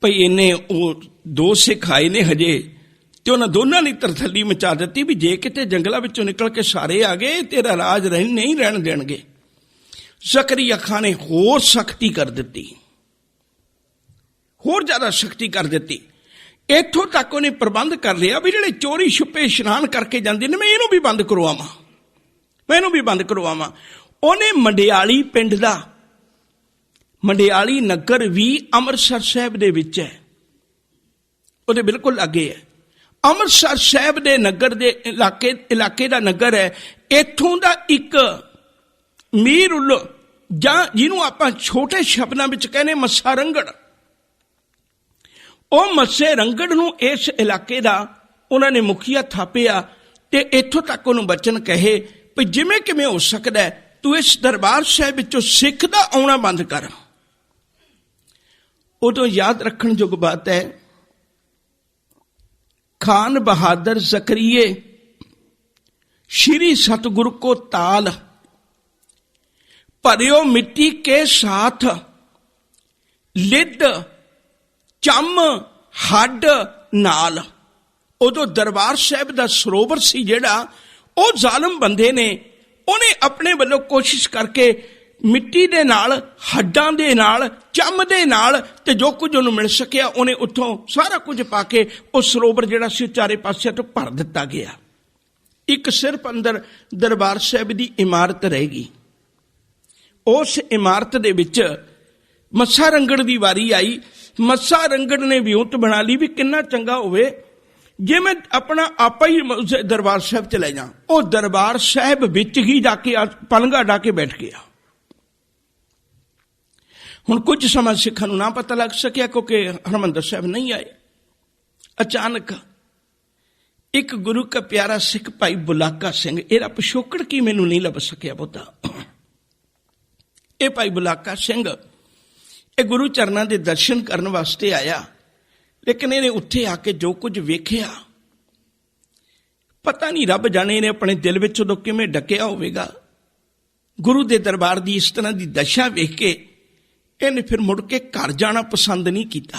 ਭਈ ਇਹਨੇ ਉਹ ਦੋ ਸਿੱਖ ਆਏ ਨੇ ਹਜੇ, ਤੇ ਉਹਨਾਂ ਦੋਨਾਂ ਨੇ ਤਰਥੱਲੀ ਮਚਾ ਦਿੱਤੀ ਵੀ ਜੇ ਕਿਤੇ ਜੰਗਲਾਂ ਵਿੱਚੋਂ ਨਿਕਲ ਕੇ ਸਾਰੇ ਆ ਗਏ, ਤੇਰਾ ਰਾਜ ਰਹਿਣ, ਨਹੀਂ ਰਹਿਣ ਦੇਣਗੇ। ਜ਼ਕਰੀਆ ਖਾਨ ਨੇ ਹੋਰ ਸਖਤੀ ਕਰ ਦਿੱਤੀ। ਹੋਰ ਜ਼ਿਆਦਾ ਸ਼ਕਤੀ ਕਰ ਦਿੱਤੀ। ਇੱਥੋਂ ਤੱਕ ਉਹਨੇ ਪ੍ਰਬੰਧ ਕਰ ਲਿਆ ਵੀ ਜਿਹੜੇ ਚੋਰੀ, ਛੁਪੇ, ਇਸ਼ਨਾਨ ਕਰਕੇ ਜਾਂਦੇ ਨੇ, ਮੈਂ ਇਹਨੂੰ ਵੀ ਬੰਦ ਕਰਵਾਵਾਂ। ਮੈਂ ਇਹਨੂੰ ਵੀ ਬੰਦ ਕਰਵਾਵਾਂ। ਉਹਨੇ ਮੰਡਿਆਲੀ ਪਿੰਡ ਦਾ ਮੰਡਿਆਲੀ ਨਗਰ ਵੀ ਅੰਮ੍ਰਿਤਸਰ ਸਾਹਿਬ ਦੇ ਵਿੱਚ ਹੈ। ਉਹਦੇ ਬਿਲਕੁਲ ਲਾਗੇ ਹੈ। ਅੰਮ੍ਰਿਤਸਰ ਸਾਹਿਬ ਦੇ ਨਗਰ ਦੇ ਇਲਾਕੇ ਇਲਾਕੇ ਦਾ ਨਗਰ ਹੈ। ਇੱਥੋਂ ਦਾ ਇੱਕ ਮੀਰ ਉਲ, ਜਾਂ ਜਿਹਨੂੰ ਆਪਾਂ ਛੋਟੇ ਸ਼ਬਦਾਂ ਵਿੱਚ ਕਹਿੰਦੇ ਮੱਸਾ ਰੰਗੜ। ਉਹ ਮੱਸੇ ਰੰਗੜ ਨੂੰ ਇਸ ਇਲਾਕੇ ਦਾ ਉਹਨਾਂ ਨੇ ਮੁਖੀਆ ਥਾਪਿਆ ਤੇ ਇੱਥੋਂ ਤੱਕ ਉਹਨੂੰ ਬਚਨ ਕਹੇ ਵੀ ਜਿਵੇਂ ਕਿਵੇਂ ਹੋ ਸਕਦਾ ਤੂੰ ਇਸ ਦਰਬਾਰ ਸਾਹਿਬ ਵਿੱਚੋਂ ਸਿੱਖ ਦਾ ਆਉਣਾ ਬੰਦ ਕਰ। ਉਦੋਂ ਯਾਦ ਰੱਖਣ ਯੋਗ ਬਾਤ ਹੈ, ਖਾਨ ਬਹਾਦਰ ਜ਼ਕਰੀਏ, ਸ਼੍ਰੀ ਸਤਗੁਰ ਕੋ ਤਾਲ, ਭਰਿਓ ਮਿੱਟੀ ਕੇ ਸਾਥ, ਲਿੱਦ ਚੰਮ ਹੱਡ ਨਾਲ। ਉਦੋਂ ਦਰਬਾਰ ਸਾਹਿਬ ਦਾ ਸਰੋਵਰ ਸੀ ਜਿਹੜਾ, ਉਹ ਜ਼ਾਲਮ ਬੰਦੇ ਨੇ, ਉਹਨੇ ਆਪਣੇ ਵੱਲੋਂ ਕੋਸ਼ਿਸ਼ ਕਰਕੇ ਮਿੱਟੀ ਦੇ ਨਾਲ, ਹੱਡਾਂ ਦੇ ਨਾਲ, ਚੰਮ ਦੇ ਨਾਲ ਤੇ ਜੋ ਕੁਝ ਉਹਨੂੰ ਮਿਲ ਸਕਿਆ, ਉਹਨੇ ਉੱਥੋਂ ਸਾਰਾ ਕੁਝ ਪਾ ਕੇ ਉਹ ਸਰੋਵਰ ਜਿਹੜਾ ਸੀ ਚਾਰੇ ਪਾਸਿਆਂ ਤੋਂ ਭਰ ਦਿੱਤਾ ਗਿਆ। ਇੱਕ ਸਿਰਫ ਅੰਦਰ ਦਰਬਾਰ ਸਾਹਿਬ ਦੀ ਇਮਾਰਤ ਰਹੇਗੀ ਉਸ ਇਮਾਰਤ ਦੇ ਵਿੱਚ ਮੱਸਾ ਰੰਗੜ ਦੀ ਵਾਰੀ ਆਈ। ਮੱਸਾ ਰੰਗੜ ਨੇ ਵਿਉਂਤ ਬਣਾ ਲਈ ਵੀ ਕਿੰਨਾ ਚੰਗਾ ਹੋਵੇ। ਜੇ ਮੈਂ ਆਪਣਾ ਆਪਾ ਹੀ ਦਰਬਾਰ ਸਾਹਿਬ ਚ ਲੈ ਜਾ ਉਹ ਦਰਬਾਰ ਸਾਹਿਬ ਵਿੱਚ ਹੀ ਜਾ ਕੇ ਆ- ਪਲੰਘਾ ਕੇ ਬੈਠ ਗਿਆ। ਹੁਣ ਕੁਝ ਸਮਾਂ ਸਿੱਖਾਂ ਨੂੰ ਨਾ ਪਤਾ ਲੱਗ ਸਕਿਆ ਕਿਉਂਕਿ ਹਰਮੰਦਰ ਸਾਹਿਬ ਨਹੀਂ ਆਏ। ਅਚਾਨਕ ਇੱਕ ਗੁਰੂ ਕਾ ਪਿਆਰਾ ਸਿੱਖ ਭਾਈ ਬੁਲਾਕਾ ਸਿੰਘ ਇਹਦਾ ਪਿਛੋਕੜ ਕੀ ਮੈਨੂੰ ਨਹੀਂ ਲੱਭ ਸਕਿਆ ਬੋਤਾ ਇਹ ਭਾਈ ਬੁਲਾਕਾ ਸਿੰਘ, ਇਹ ਗੁਰੂ ਚਰਨਾਂ ਦੇ ਦਰਸ਼ਨ ਕਰਨ ਵਾਸਤੇ ਆਇਆ, ਲੇਕਿਨ ਇਹਨੇ ਉੱਥੇ ਆ ਕੇ ਜੋ ਕੁਝ ਵੇਖਿਆ, ਪਤਾ ਨਹੀਂ ਰੱਬ ਜਾਣੇ ਇਹਨੇ ਆਪਣੇ ਦਿਲ ਵਿੱਚ ਉਦੋਂ ਕਿਵੇਂ ਡੱਕਿਆ ਹੋਵੇਗਾ। ਗੁਰੂ ਦੇ ਦਰਬਾਰ ਦੀ ਇਸ ਤਰ੍ਹਾਂ ਦੀ ਦਸ਼ਾ ਵੇਖ ਕੇ ਇਹਨੇ ਫਿਰ ਮੁੜ ਕੇ ਘਰ ਜਾਣਾ ਪਸੰਦ ਨਹੀਂ ਕੀਤਾ।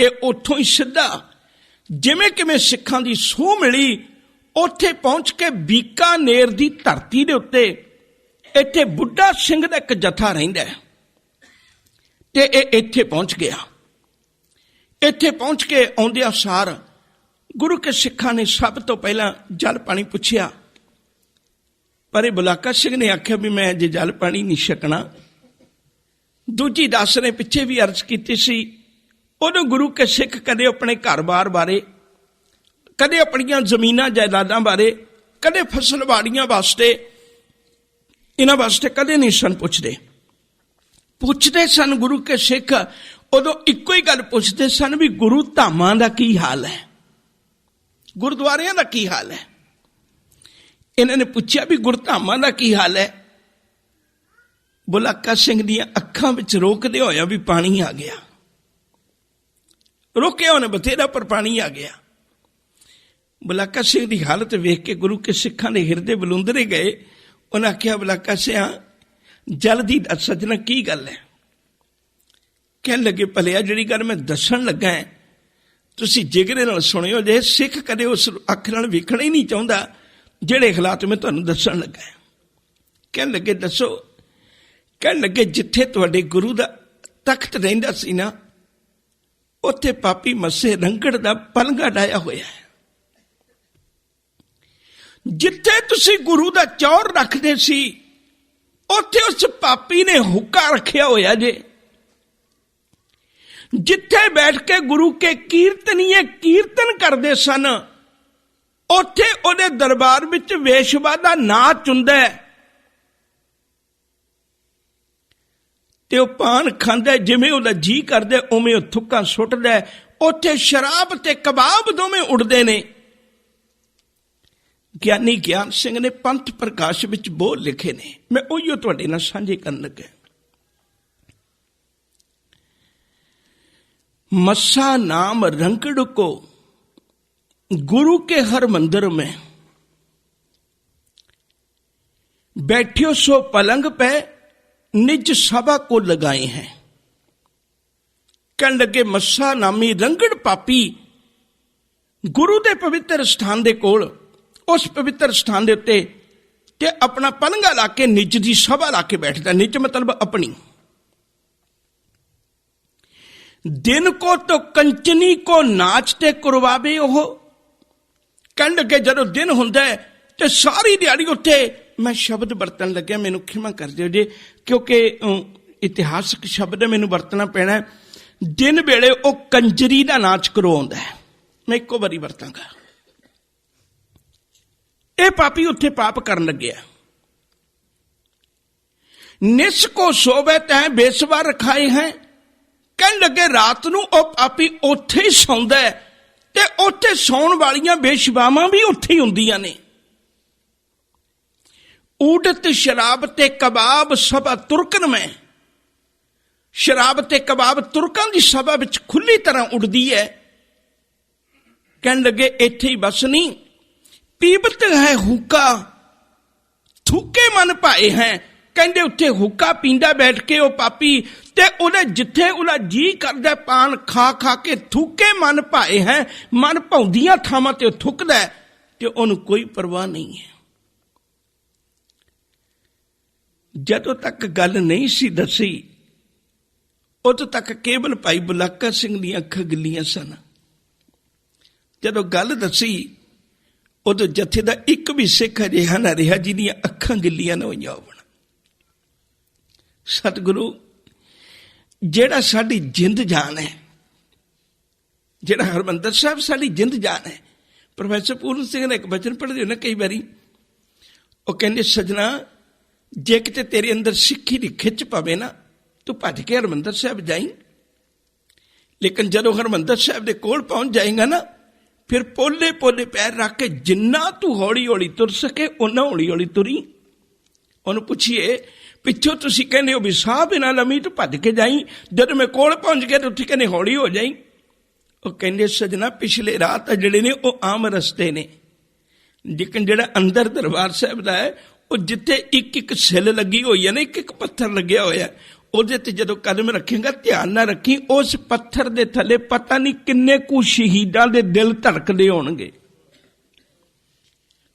ਇਹ ਉੱਥੋਂ ਹੀ ਸਿੱਧਾ ਜਿਵੇਂ ਕਿਵੇਂ ਸਿੱਖਾਂ ਦੀ ਸੂਹ ਮਿਲੀ, ਉੱਥੇ ਪਹੁੰਚ ਕੇ ਬੀਕਾਨੇਰ ਦੀ ਧਰਤੀ ਦੇ ਉੱਤੇ ਇੱਥੇ ਬੁੱਢਾ ਸਿੰਘ ਦਾ ਇੱਕ ਜਥਾ ਰਹਿੰਦਾ ਹੈ। ਤੇ ਇਹ ਇੱਥੇ ਪਹੁੰਚ ਗਿਆ। ਇੱਥੇ ਪਹੁੰਚ ਕੇ ਆਉਂਦਿਆਂ ਸਾਰ ਗੁਰੂ ਕੇ ਸਿੱਖਾਂ ਨੇ ਸਭ ਤੋਂ ਪਹਿਲਾਂ ਜਲ ਪਾਣੀ ਪੁੱਛਿਆ। ਪਰ ਇਹ ਬੁਲਾਕਾ ਸਿੰਘ ਨੇ ਆਖਿਆ ਵੀ ਮੈਂ ਜੇ ਜਲ ਪਾਣੀ ਨਹੀਂ ਛਕਣਾ। ਦੂਜੀ ਦਾਸ ਨੇ ਪਿੱਛੇ ਵੀ ਅਰਜ਼ ਕੀਤੀ ਸੀ, ਉਹਨੂੰ ਗੁਰੂ ਕੇ ਸਿੱਖ ਕਦੇ ਆਪਣੇ ਘਰ-ਬਾਰ ਬਾਰੇ, ਕਦੇ ਆਪਣੀਆਂ ਜ਼ਮੀਨਾਂ, ਜਾਇਦਾਦਾਂ ਬਾਰੇ, ਕਦੇ ਫਸਲ ਬਾੜੀਆਂ ਵਾਸਤੇ, ਇਹਨਾਂ ਵਾਸਤੇ ਕਦੇ ਨਹੀਂ ਸਨ ਪੁੱਛਦੇ। ਪੁੱਛਦੇ ਸਨ ਗੁਰੂ ਕੇ ਸਿੱਖ, ਉਦੋਂ ਇੱਕੋ ਹੀ ਗੱਲ ਪੁੱਛਦੇ ਸਨ ਵੀ ਗੁਰੂ ਧਾਮਾਂ ਦਾ ਕੀ ਹਾਲ ਹੈ? ਗੁਰਦੁਆਰਿਆਂ ਦਾ ਕੀ ਹਾਲ ਹੈ? ਇਹਨਾਂ ਨੇ ਪੁੱਛਿਆ ਵੀ ਗੁਰਧਾਮਾਂ ਦਾ ਕੀ ਹਾਲ ਹੈ? ਬੁਲਾਕਾ ਸਿੰਘ ਦੀਆਂ ਅੱਖਾਂ ਵਿੱਚ ਰੋਕਦੇ ਹੋਇਆ ਵੀ ਪਾਣੀ ਆ ਗਿਆ। ਰੋਕਿਆ ਉਹਨੇ ਬਥੇਰਾ ਪਰ ਪਾਣੀ ਆ ਗਿਆ। ਬੁਲਾਕਾ ਸਿੰਘ ਦੀ ਹਾਲਤ ਵੇਖ ਕੇ ਗੁਰੂ ਕੇ ਸਿੱਖਾਂ ਦੇ ਹਿਰਦੇ ਬਲੁੰਦਰੇ ਗਏ। ਉਹਨਾਂ ਆਖਿਆ ਬੁਲਾਕਾ ਸਿਆ ਜਲਦੀ ਦੱਸ ਸੱਜਣਾ ਕੀ ਗੱਲ ਹੈ? ਕਹਿਣ ਲੱਗੇ ਭਲਿਆ ਜਿਹੜੀ ਗੱਲ ਮੈਂ ਦੱਸਣ ਲੱਗਾ ਹੈ, ਤੁਸੀਂ ਜਿਗਰੇ ਨਾਲ ਸੁਣਿਓ ਜੇ ਸਿੱਖ ਕਦੇ ਉਸ ਅੱਖ ਨਾਲ ਵੇਖਣਾ ਹੀ ਨਹੀਂ ਚਾਹੁੰਦਾ ਜਿਹੜੇ ਹਾਲਾਤ ਮੈਂ ਤੁਹਾਨੂੰ ਦੱਸਣ ਲੱਗਾ ਹੈ। ਕਹਿਣ ਲੱਗੇ ਦੱਸੋ ਕਹਿਣ ਲੱਗੇ, ਜਿੱਥੇ ਤੁਹਾਡੇ ਗੁਰੂ ਦਾ ਤਖਤ ਰਹਿੰਦਾ ਸੀ ਨਾ, ਉੱਥੇ ਪਾਪੀ ਮੱਸੇ ਰੰਗੜ ਦਾ ਪਲੰਗਾ ਡਾਇਆ ਹੋਇਆ ਹੈ। ਜਿੱਥੇ ਤੁਸੀਂ ਗੁਰੂ ਦਾ ਚੌਰ ਰੱਖਦੇ ਸੀ, ਉੱਥੇ ਉਸ ਪਾਪੀ ਨੇ ਹੁੱਕਾ ਰੱਖਿਆ ਹੋਇਆ ਜੇ। ਜਿੱਥੇ ਬੈਠ ਕੇ ਗੁਰੂ ਕੇ ਕੀਰਤਨੀਏ ਕੀਰਤਨ ਕਰਦੇ ਸਨ, ਉੱਥੇ ਉਹਦੇ ਦਰਬਾਰ ਵਿੱਚ ਵੇਸ਼ਵਾ ਦਾ ਨਾਚ ਹੁੰਦਾ ਹੈ। ਤੇ ਉਹ ਪਾਨ ਖਾਂਦਾ ਹੈ, ਜਿਵੇਂ ਉਹਦਾ ਜੀ ਕਰਦਾ ਹੈ, ਉਵੇਂ ਉਹ ਥੁੱਕਾਂ ਸੁੱਟਦਾ ਹੈ। ਉੱਥੇ ਸ਼ਰਾਬ ਤੇ ਕਬਾਬ ਦੋਵੇਂ ਉੱਡਦੇ ਨੇ ਗਿਆਨੀ ਗਿਆਨ ਸਿੰਘ ਨੇ ਪੰਥ ਪ੍ਰਕਾਸ਼ ਵਿੱਚ ਬੋਲ ਲਿਖੇ ਨੇ ਮੈਂ ਉਹੀਓ ਤੁਹਾਡੇ ਨਾਲ ਸਾਂਝੇ ਕਰਨ ਲੱਗਾ मस्सा नाम रंकड़ को गुरु के हर मंदिर में बैठियो सो पलंग पे ਨਿਜ ਸਭਾ ਕੋ ਲਗਾਏ ਹੈ। ਕਹਿਣ ਲੱਗੇ, ਮੱਸਾ ਨਾਮੀ ਰੰਗੜ ਪਾਪੀ ਗੁਰੂ ਦੇ ਪਵਿੱਤਰ ਸਥਾਨ ਦੇ ਕੋਲ, ਉਸ ਪਵਿੱਤਰ ਸਥਾਨ ਦੇ ਉੱਤੇ ਤੇ ਆਪਣਾ ਪਲੰਗਾ ਲਾ ਕੇ ਨਿੱਜ ਦੀ ਸਭਾ ਲਾ ਕੇ ਬੈਠਦਾ ਨਿੱਜ ਮਤਲਬ ਆਪਣੀ। ਦਿਨ ਕੋ ਤੋ ਕੰਚਨੀ ਕੋ ਨਾਚ ਤੇ ਕਰਵਾਵੇ ਉਹ। ਕੰਡ ਕੇ ਜਦੋਂ ਦਿਨ ਹੁੰਦਾ ਤੇ ਸਾਰੀ ਦਿਹਾੜੀ ਉੱਥੇ ਮੈਂ ਸ਼ਬਦ ਵਰਤਣ ਲੱਗਿਆ, ਮੈਨੂੰ ਖਿਮਾ ਕਰ ਦਿਓ ਜੇ, ਕਿਉਂਕਿ ਇਤਿਹਾਸਕ ਸ਼ਬਦ ਮੈਨੂੰ ਵਰਤਣਾ ਪੈਣਾ ਦਿਨ ਵੇਲੇ ਉਹ ਕੰਜਰੀ ਦਾ ਨਾਚ ਕਰਵਾਉਂਦਾ ਹੈ। ਮੈਂ ਇੱਕੋ ਵਾਰੀ ਵਰਤਾਂਗਾ। ਇਹ ਪਾਪੀ ਉੱਥੇ ਪਾਪ ਕਰਨ ਲੱਗਿਆ ਨਿਸ ਕੋ ਸੋਵੇ ਤੈ ਬੇਸਵਾ ਰਖਾਏ ਹੈ। ਕਹਿਣ ਲੱਗੇ, ਰਾਤ ਨੂੰ ਉਹ ਪਾਪੀ ਉੱਥੇ ਹੀ ਸੌਂਦਾ ਤੇ ਉੱਥੇ ਸੌਣ ਵਾਲੀਆਂ ਬੇਸ਼ਵਾਵਾਂ ਵੀ ਉੱਥੇ ਹੀ ਹੁੰਦੀਆਂ ਨੇ। ਊਡਤ ਸ਼ਰਾਬ ਤੇ ਕਬਾਬ ਸਭਾ ਤੁਰਕਨ ਮੈਂ। ਸ਼ਰਾਬ ਤੇ ਕਬਾਬ ਤੁਰਕਾਂ ਦੀ ਸਭਾ ਵਿੱਚ ਖੁੱਲੀ ਤਰ੍ਹਾਂ ਉੱਡਦੀ ਹੈ ਕਹਿਣ ਲੱਗੇ, ਇੱਥੇ ਹੀ ਬਸ ਨਹੀਂ ਪੀਬਤ ਹੈ ਹੁੱਕਾ, ਥੁੱਕੇ ਮਨ ਭਾਏ ਹੈ। ਕਹਿੰਦੇ, ਉੱਥੇ ਹੁੱਕਾ ਪੀਂਦਾ ਬੈਠ ਕੇ ਉਹ ਪਾਪੀ ਤੇ ਉਹਦੇ ਜਿੱਥੇ ਉਹਦਾ ਜੀ ਕਰਦਾ ਪਾਨ ਖਾ ਖਾ ਕੇ ਥੁੱਕੇ ਮਨ ਭਾਏ ਹੈ। ਮਨ ਭੌਂਦੀਆਂ ਥਾਵਾਂ ਤੇ ਉਹ ਥੁੱਕਦਾ ਤੇ ਉਹਨੂੰ ਕੋਈ ਪਰਵਾਹ ਨਹੀਂ ਹੈ। ਜਦੋਂ ਤੱਕ ਗੱਲ ਨਹੀਂ ਸੀ ਦੱਸੀ, ਉਦੋਂ ਤੱਕ ਕੇਵਲ ਭਾਈ ਬੁਲਾਕਾ ਸਿੰਘ ਦੀਆਂ ਅੱਖਾਂ ਗਿੱਲੀਆਂ ਸਨ। ਜਦੋਂ ਗੱਲ ਦੱਸੀ, ਉਦੋਂ ਜਥੇ ਦਾ ਇੱਕ ਵੀ ਸਿੱਖ ਅਜਿਹਾ ਨਾ ਰਿਹਾ ਜਿਹਦੀਆਂ ਅੱਖਾਂ ਗਿੱਲੀਆਂ ਨਾ ਹੋਈਆਂ ਹੋਣ ਸਤਿਗੁਰੂ, ਜਿਹੜਾ ਸਾਡੀ ਜਿੰਦ ਜਾਨ ਹੈ, ਜਿਹੜਾ ਹਰਮੰਦਰ ਸਾਹਿਬ ਸਾਡੀ ਜਿੰਦ ਜਾਨ ਹੈ, ਪ੍ਰੋਫੈਸਰ ਪੂਰਨ ਸਿੰਘ ਨੇ ਇੱਕ ਬਚਨ ਪੜ੍ਹਦੇ ਹੋ ਨਾ ਕਈ ਵਾਰੀ, ਉਹ ਕਹਿੰਦੇ, ਸਜਣਾ ਜੇ ਕਿਤੇ ਤੇਰੇ ਅੰਦਰ ਸਿੱਖੀ ਦੀ ਖਿੱਚ ਪਵੇ ਨਾ, ਤੂੰ ਭੱਜ ਕੇ ਹਰਮੰਦਰ ਸਾਹਿਬ ਜਾਈਂ। ਲੇਕਿਨ ਜਦੋਂ ਹਰਮੰਦਰ ਸਾਹਿਬ ਦੇ ਕੋਲ ਪਹੁੰਚ ਜਾਏਗਾ ਨਾ, ਫਿਰ ਪੋਲੇ ਪੋਲੇ ਪੈਰ ਰੱਖ ਕੇ ਜਿੰਨਾ ਤੂੰ ਹੌਲੀ ਹੌਲੀ ਤੁਰ ਸਕੇ ਉਹਨਾਂ ਹੌਲੀ ਹੌਲੀ ਤੁਰੀ। ਉਹਨੂੰ ਪੁੱਛੀਏ, ਪਿੱਛੋਂ ਤੁਸੀਂ ਕਹਿੰਦੇ ਹੋ ਵੀ ਸਾਹ ਬਿਨਾਂ ਲੰਮੀ ਤੂੰ ਭੱਜ ਕੇ ਜਾਈ? ਜਦੋਂ ਮੈਂ ਕੋਲ ਪਹੁੰਚ ਗਿਆ ਤਾਂ ਉੱਥੇ ਕਹਿੰਦੇ ਹੌਲੀ ਹੋ ਜਾਈ। ਉਹ ਕਹਿੰਦੇ, ਸਜਣਾ, ਪਿਛਲੇ ਰਾਤ ਜਿਹੜੇ ਨੇ, ਉਹ ਆਮ ਰਸਤੇ ਨੇ। ਲੇਕਿਨ ਜਿਹੜਾ ਅੰਦਰ ਦਰਬਾਰ ਸਾਹਿਬ ਦਾ ਹੈ ਉਹ ਜਿੱਥੇ ਇੱਕ ਇੱਕ ਛਿੱਲ ਲੱਗੀ ਹੋਈ ਹੈ ਨਾ ਇੱਕ ਇੱਕ ਪੱਥਰ ਲੱਗਿਆ ਹੋਇਆ, ਉਹਦੇ ਤੇ ਜਦੋਂ ਕਦਮ ਰੱਖੇਗਾ, ਧਿਆਨ ਨਾਲ ਰੱਖੀ, ਉਸ ਪੱਥਰ ਦੇ ਥੱਲੇ ਪਤਾ ਨਹੀਂ ਕਿੰਨੇ ਕੁ ਸ਼ਹੀਦਾਂ ਦੇ ਦਿਲ ਧੜਕਦੇ ਹੋਣਗੇ।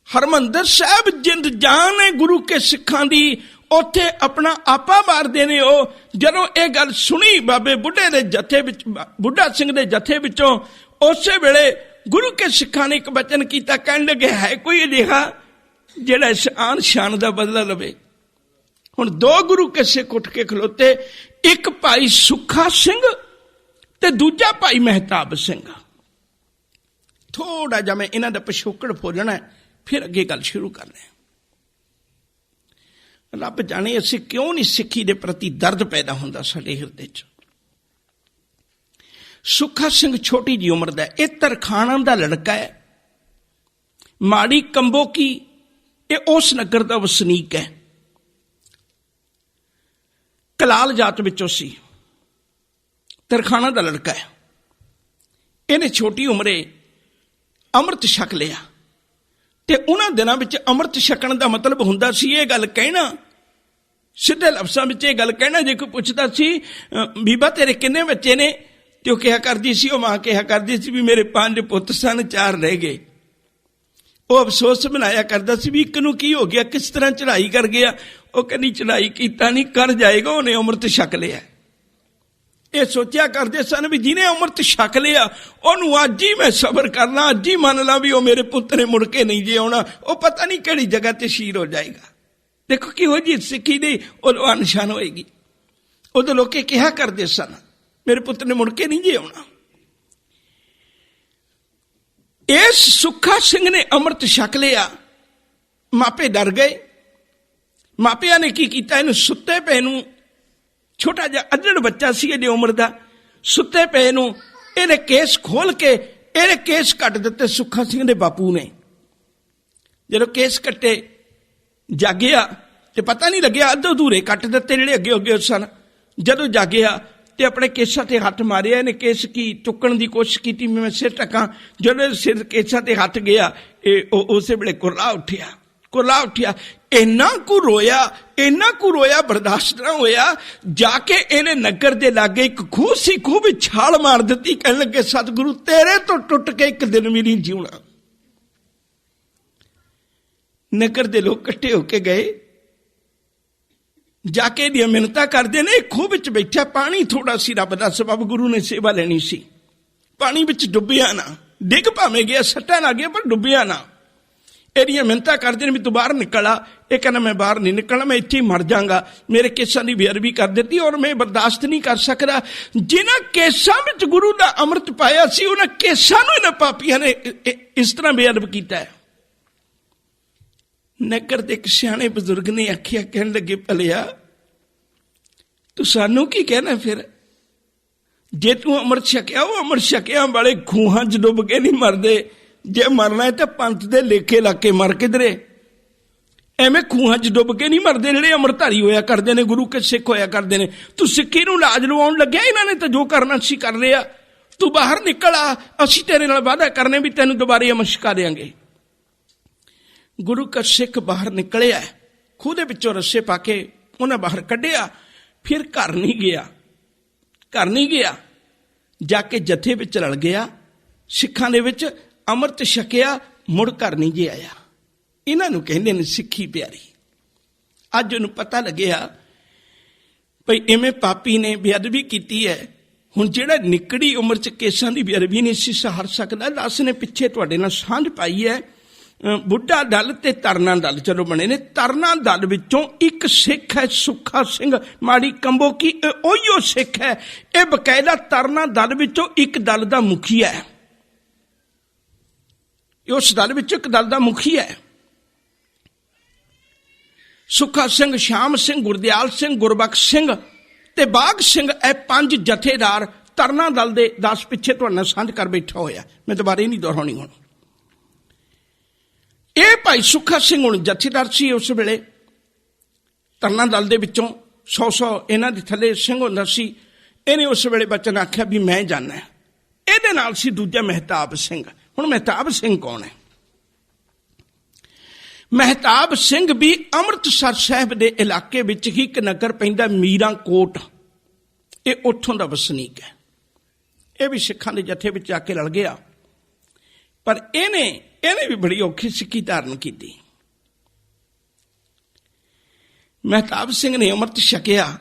ਹਰਮੰਦਰ ਸਾਹਿਬ ਜਿੰਦ ਜਾਨ ਹੈ ਗੁਰੂ ਕੇ ਸਿੱਖਾਂ ਦੀ, ਉੱਥੇ ਆਪਣਾ ਆਪਾ ਮਾਰਦੇ ਨੇ ਉਹ। ਜਦੋਂ ਇਹ ਗੱਲ ਸੁਣੀ ਬਾਬੇ ਬੁੱਢੇ ਦੇ ਜਥੇ ਵਿੱਚ, ਬੁੱਢਾ ਸਿੰਘ ਦੇ ਜਥੇ ਵਿੱਚੋਂ, ਉਸੇ ਵੇਲੇ ਗੁਰੂ ਕੇ ਸਿੱਖਾਂ ਨੇ ਇੱਕ ਬਚਨ ਕੀਤਾ, ਕਹਿਣ ਲੱਗੇ, ਹੈ ਕੋਈ ਅਜਿਹਾ? ਜਿਹੜਾ ਇਸ ਆਨ ਸ਼ਾਨ ਦਾ ਬਦਲਾ ਲਵੇ। ਹੁਣ ਦੋ ਗੁਰੂ ਕਿਸੇ ਕੁੱਟ ਕੇ ਖਲੋਤੇ, ਇੱਕ ਭਾਈ ਸੁੱਖਾ ਸਿੰਘ ਤੇ ਦੂਜਾ ਭਾਈ ਮਹਿਤਾਬ ਸਿੰਘ। ਥੋੜਾ ਜਿਹਾ ਮੈਂ ਇਹਨਾਂ ਦਾ ਪਿਛੋਕੜ ਫੋਲਣਾ ਫਿਰ ਅੱਗੇ ਗੱਲ ਸ਼ੁਰੂ ਕਰਨੇ ਹਾਂ। ਰੱਬ ਜਾਣੇ ਅਸੀਂ ਕਿਉਂ ਨਹੀਂ ਸਿੱਖੀ ਦੇ ਪ੍ਰਤੀ ਦਰਦ ਪੈਦਾ ਹੁੰਦਾ ਸਾਡੇ ਹਿਰਦੇ 'ਚ? ਸੁੱਖਾ ਸਿੰਘ ਛੋਟੀ ਜੀ ਉਮਰ ਦਾ ਇਹ ਤਰਖਾਣਾ ਦਾ ਲੜਕਾ ਹੈ। ਮਾੜੀ ਕੰਬੋਕੀ ਇਹ ਉਸ ਨਗਰ ਦਾ ਵਸਨੀਕ ਹੈ। ਕਲਾਲ ਜਾਤ ਵਿੱਚੋਂ ਸੀ। ਤਰਖਾਣਾ ਦਾ ਲੜਕਾ ਹੈ। ਇਹਨੇ ਛੋਟੀ ਉਮਰੇ ਅੰਮ੍ਰਿਤ ਛਕ ਲਿਆ। ਤੇ ਉਹਨਾਂ ਦਿਨਾਂ ਵਿੱਚ ਅੰਮ੍ਰਿਤ ਛਕਣ ਦਾ ਮਤਲਬ ਹੁੰਦਾ ਸੀ ਇਹ ਗੱਲ ਕਹਿਣਾ। ਸਿੱਧੇ ਲਫ਼ਜ਼ਾਂ ਵਿੱਚ ਇਹ ਗੱਲ ਕਹਿਣਾ, ਜੇ ਕੋਈ ਪੁੱਛਦਾ ਸੀ ਬੀਬਾ ਤੇਰੇ ਕਿੰਨੇ ਬੱਚੇ ਨੇ? ਤੇ ਉਹ ਕਿਹਾ ਕਰਦੀ ਸੀ, ਉਹ ਮਾਂ ਕਿਹਾ ਕਰਦੀ ਸੀ ਵੀ ਮੇਰੇ ਪੰਜ ਪੁੱਤ ਸਨ, ਚਾਰ ਰਹਿ ਗਏ। ਉਹ ਅਫਸੋਸ ਬਣਾਇਆ ਕਰਦਾ ਸੀ ਵੀ ਇੱਕ ਨੂੰ ਕੀ ਹੋ ਗਿਆ, ਕਿਸ ਤਰ੍ਹਾਂ ਚੜ੍ਹਾਈ ਕਰ ਗਿਆ। ਉਹ ਕਹਿੰਦੀ ਚੜਾਈ ਕੀਤਾ ਨਹੀਂ, ਕਰ ਜਾਏਗਾ, ਉਹਨੇ ਅੰਮ੍ਰਿਤ ਛਕ ਲਿਆ। ਇਹ ਸੋਚਿਆ ਕਰਦੇ ਸਨ ਵੀ ਜਿਹਨੇ ਅੰਮ੍ਰਿਤ ਛਕ ਲਿਆ, ਉਹਨੂੰ ਅੱਜ ਹੀ ਮੈਂ ਸਬਰ ਕਰਨਾ, ਅੱਜ ਹੀ ਮੰਨ ਲਾਂ ਵੀ ਉਹ ਮੇਰੇ ਪੁੱਤ ਨੇ ਮੁੜ ਕੇ ਨਹੀਂ ਜੇ ਆਉਣਾ ਉਹ ਪਤਾ ਨਹੀਂ ਕਿਹੜੀ ਜਗ੍ਹਾ ਤੇ ਸ਼ੀਰ ਹੋ ਜਾਏਗਾ। ਦੇਖੋ ਕਿਹੋ ਜੀ ਸਿੱਖੀ ਦੀ ਉਹ ਅਨਸ਼ਾਨ ਹੋਏਗੀ। ਉਦੋਂ ਲੋਕੇ ਕਿਹਾ ਕਰਦੇ ਸਨ, ਮੇਰੇ ਪੁੱਤ ਨੇ ਮੁੜ ਕੇ ਨਹੀਂ ਜੇ ਆਉਣਾ ਇਸ ਸੁੱਖਾ ਸਿੰਘ ਨੇ ਅੰਮ੍ਰਿਤ ਛਕ ਲਿਆ। ਮਾਪੇ ਡਰ ਗਏ। ਮਾਪਿਆਂ ਨੇ ਕੀ ਕੀਤਾ? ਇਹਨੂੰ ਸੁੱਤੇ ਪਏ ਨੂੰ ਛੋਟਾ ਜਿਹਾ ਅੱਧੜ ਬੱਚਾ ਸੀ ਇਹਦੀ ਉਮਰ ਦਾ। ਸੁੱਤੇ ਪਏ ਨੂੰ ਇਹਦੇ ਕੇਸ ਖੋਲ ਕੇ ਇਹਨੇ ਕੇਸ ਕੱਟ ਦਿੱਤੇ ਸੁੱਖਾ ਸਿੰਘ ਦੇ ਬਾਪੂ ਨੇ। ਜਦੋਂ ਕੇਸ ਕੱਟੇ, ਜਾਗਿਆ ਤੇ ਪਤਾ ਨਹੀਂ ਲੱਗਿਆ ਅੱਧੋ ਅਧੂਰੇ ਕੱਟ ਦਿੱਤੇ ਜਿਹੜੇ ਅੱਗੇ ਅੱਗੇ ਸਨ। ਜਦੋਂ ਜਾਗਿਆ ਤੇ ਆਪਣੇ ਕੇਸਾਂ ਤੇ ਹੱਥ ਮਾਰਿਆ, ਇਹਨੇ ਕੇਸ ਕੀ ਚੁੱਕਣ ਦੀ ਕੋਸ਼ਿਸ਼ ਕੀਤੀ, ਮੈਂ ਸਿਰ ਟਕਾਂ ਜਦੋਂ ਸਿਰ ਕੇਸਾਂ ਤੇ ਹੱਥ ਗਿਆ, ਇਹ ਉਸੇ ਵੇਲੇ ਕੁਰਲਾ ਉੱਠਿਆ ਕੁਰਲਾ ਉੱਠਿਆ, ਇੰਨਾ ਕੁ ਰੋਇਆ, ਇੰਨਾ ਕੁ ਰੋਇਆ, ਬਰਦਾਸ਼ਤ ਨਾ ਹੋਇਆ, ਜਾ ਕੇ ਇਹਨੇ ਨਗਰ ਦੇ ਲਾਗੇ ਇੱਕ ਖੂਹ ਸੀ, ਖੂਹ ਵਿੱਚ ਛਾਲ ਮਾਰ ਦਿੱਤੀ, ਕਹਿਣ ਲੱਗੇ, ਸਤਿਗੁਰੂ, ਤੇਰੇ ਤੋਂ ਟੁੱਟ ਕੇ ਇੱਕ ਦਿਨ ਵੀ ਨਹੀਂ ਜਿਉਣਾ। ਨਗਰ ਦੇ ਲੋਕ ਇਕੱਠੇ ਹੋ ਕੇ ਗਏ। ਜਾ ਕੇ ਦੀਆਂ ਮਿੰਨਤਾਂ ਕਰਦੇ ਨੇ, ਖੂਹ ਵਿੱਚ ਬੈਠਾ ਪਾਣੀ ਥੋੜਾ ਸੀ, ਰੱਬ ਦਾ ਸਬਬ ਗੁਰੂ ਨੇ ਸੇਵਾ ਲੈਣੀ ਸੀ। ਪਾਣੀ ਵਿੱਚ ਡੁੱਬਿਆ ਨਾ। ਡਿੱਗ ਭਾਵੇਂ ਗਿਆ, ਸੱਟਾਂ ਲੱਗ ਗਿਆ, ਪਰ ਡੁੱਬਿਆ ਨਾ। ਇਹਦੀਆਂ ਮਿੰਨਤਾਂ ਕਰਦੇ ਨੇ ਵੀ ਤੂੰ ਬਾਹਰ ਨਿਕਲ ਆ। ਇਹ ਕਹਿੰਦਾ, ਮੈਂ ਬਾਹਰ ਨਹੀਂ ਨਿਕਲਣਾ, ਮੈਂ ਇੱਥੇ ਹੀ ਮਰ ਜਾਵਾਂਗਾ। ਮੇਰੇ ਕੇਸਾਂ ਦੀ ਬੇਅਦਬੀ ਕਰ ਦਿੱਤੀ ਔਰ ਮੈਂ ਬਰਦਾਸ਼ਤ ਨਹੀਂ ਕਰ ਸਕਦਾ। ਜਿਨ੍ਹਾਂ ਕੇਸਾਂ ਵਿੱਚ ਗੁਰੂ ਦਾ ਅੰਮ੍ਰਿਤ ਪਾਇਆ ਸੀ, ਉਹਨਾਂ ਕੇਸਾਂ ਨੂੰ ਇਹਨਾਂ ਪਾਪੀਆਂ ਨੇ ਇਸ ਤਰ੍ਹਾਂ ਬੇਅਦਬ ਕੀਤਾ ਹੈ। ਨਗਰ ਦੇ ਇੱਕ ਸਿਆਣੇ ਬਜ਼ੁਰਗ ਨੇ ਆਖਿਆ, ਕਹਿਣ ਲੱਗੇ, ਭਲਿਆ, ਤੂੰ ਸਾਨੂੰ ਕੀ ਕਹਿਣਾ ਫਿਰ? ਜੇ ਤੂੰ ਅਮਰ ਛਕਿਆ, ਉਹ ਅਮਰ ਛਕਿਆ ਵਾਲੇ ਖੂਹਾਂ 'ਚ ਡੁੱਬ ਕੇ ਨਹੀਂ ਮਰਦੇ। ਜੇ ਮਰਨਾ ਹੈ ਤਾਂ ਪੰਥ ਦੇ ਲੇਖੇ ਲਾ ਕੇ ਮਰ ਕਿਧਰੇ। ਐਵੇਂ ਖੂਹਾਂ 'ਚ ਡੁੱਬ ਕੇ ਨਹੀਂ ਮਰਦੇ, ਜਿਹੜੇ ਅਮਰਧਾਰੀ ਹੋਇਆ ਕਰਦੇ ਨੇ, ਗੁਰੂ ਕੇ ਸਿੱਖ ਹੋਇਆ ਕਰਦੇ ਨੇ। ਤੂੰ ਸਿੱਖੀ ਨੂੰ ਲਾਜ ਲਵਾਉਣ ਲੱਗਿਆ, ਇਹਨਾਂ ਨੇ ਤਾਂ ਜੋ ਕਰਨਾ ਸੀ ਕਰ ਲਿਆ। ਤੂੰ ਬਾਹਰ ਨਿਕਲ ਆ, ਅਸੀਂ ਤੇਰੇ ਨਾਲ ਵਾਅਦਾ ਕਰਨੇ ਵੀ ਤੈਨੂੰ ਦੁਬਾਰੇ ਅਮਰ ਛਕਾ ਦੇਾਂਗੇ ਗੁਰੂ ਕਾ ਸਿੱਖ ਬਾਹਰ ਨਿਕਲਿਆ ਖੂਹ ਦੇ ਵਿੱਚੋਂ ਰੱਸੇ ਪਾ ਕੇ ਉਹਨਾਂ ਬਾਹਰ ਕੱਢਿਆ। ਫਿਰ ਘਰ ਨਹੀਂ ਗਿਆ। ਘਰ ਨਹੀਂ ਗਿਆ। ਜਾ ਕੇ ਜਥੇ ਵਿੱਚ ਰਲ ਗਿਆ। ਸਿੱਖਾਂ ਦੇ ਵਿੱਚ ਅੰਮ੍ਰਿਤ ਛਕਿਆ। ਮੁੜ ਘਰ ਨਹੀਂ ਜੇ ਆਇਆ। ਇਹਨਾਂ ਨੂੰ ਕਹਿੰਦੇ ਨੇ ਸਿੱਖੀ ਪਿਆਰੀ। ਅੱਜ ਉਹਨੂੰ ਪਤਾ ਲੱਗਿਆ ਭਈ ਐਵੇਂ ਪਾਪੀ ਨੇ ਬੇਅਦਬੀ ਕੀਤੀ ਹੈ। ਹੁਣ ਜਿਹੜਾ ਨਿਕੜੀ ਉਮਰ ਚ ਕੇਸਾਂ ਦੀ ਬੇਅਦਬੀ ਨਹੀਂ ਸੀ, ਸਹਾਰ ਸਕਦਾ। ਦੱਸ ਨੇ ਪਿੱਛੇ ਤੁਹਾਡੇ ਨਾਲ ਸਾਂਝ ਪਾਈ ਹੈ। ਬੁੱਢਾ ਦਲ ਤੇ ਤਰਨਾ ਦਲ ਚਲੋ ਬਣੇ ਨੇ, ਤਰਨਾ ਦਲ ਵਿੱਚੋਂ ਇੱਕ ਸਿੱਖ ਹੈ ਸੁੱਖਾ ਸਿੰਘ, ਮਾੜੀ ਕੰਬੋ ਕੀ ਉਹੀਓ ਸਿੱਖ ਹੈ। ਇਹ ਬਕਾਇਦਾ ਤਰਨਾ ਦਲ ਵਿੱਚੋਂ ਇੱਕ ਦਲ ਦਾ ਮੁਖੀ ਹੈ। ਉਸ ਦਲ ਵਿੱਚੋਂ ਇੱਕ ਦਲ ਦਾ ਮੁਖੀ ਹੈ। ਸੁੱਖਾ ਸਿੰਘ, ਸ਼ਾਮ ਸਿੰਘ, ਗੁਰਦਿਆਲ ਸਿੰਘ, ਗੁਰਬਖਸ਼ ਸਿੰਘ ਤੇ ਬਾਗ ਸਿੰਘ, ਇਹ ਪੰਜ ਜਥੇਦਾਰ ਤਰਨਾ ਦਲ ਦੇ 10 ਪਿੱਛੇ ਤੁਹਾਡੇ ਸਾਂਝ ਕਰ ਬੈਠਾ ਹੋਇਆ। ਮੈਂ ਦੁਬਾਰੇ ਨਹੀਂ ਦੁਹਰਾਉਣੀ ਹੁਣ। ਇਹ ਭਾਈ ਸੁੱਖਾ ਸਿੰਘ ਹੁਣ ਜਥੇਦਾਰ ਸੀ ਉਸ ਵੇਲੇ। ਤਰਨਾ ਦਲ ਦੇ ਵਿੱਚੋਂ 100 100 ਇਹਨਾਂ ਦੇ ਥੱਲੇ ਸਿੰਘ ਹੁੰਦਾ ਸੀ। ਇਹਨੇ ਉਸ ਵੇਲੇ ਬਚਨ ਆਖਿਆ ਵੀ ਮੈਂ ਜਾਣਾ ਇਹਦੇ ਨਾਲ ਸੀ ਦੂਜਾ ਮਹਿਤਾਬ ਸਿੰਘ। ਹੁਣ ਮਹਿਤਾਬ ਸਿੰਘ ਕੌਣ ਹੈ? ਮਹਿਤਾਬ ਸਿੰਘ ਵੀ ਅੰਮ੍ਰਿਤਸਰ ਸਾਹਿਬ ਦੇ ਇਲਾਕੇ ਵਿੱਚ ਹੀ ਇੱਕ ਨਗਰ ਪੈਂਦਾ ਮੀਰਾਂ ਕੋਟ। ਇਹ ਉੱਥੋਂ ਦਾ ਵਸਨੀਕ ਹੈ। ਇਹ ਵੀ ਸਿੱਖਾਂ ਦੇ ਜਥੇ ਵਿੱਚ ਆ ਕੇ ਲੜ ਗਿਆ। ਪਰ ਇਹਨੇ ਇਹਨੇ ਵੀ ਬੜੀ ਔਖੀ ਸਿੱਖੀ ਧਾਰਨ ਕੀਤੀ। ਮਹਿਤਾਬ ਸਿੰਘ ਨੇ ਅੰਮ੍ਰਿਤ ਛਕਿਆ।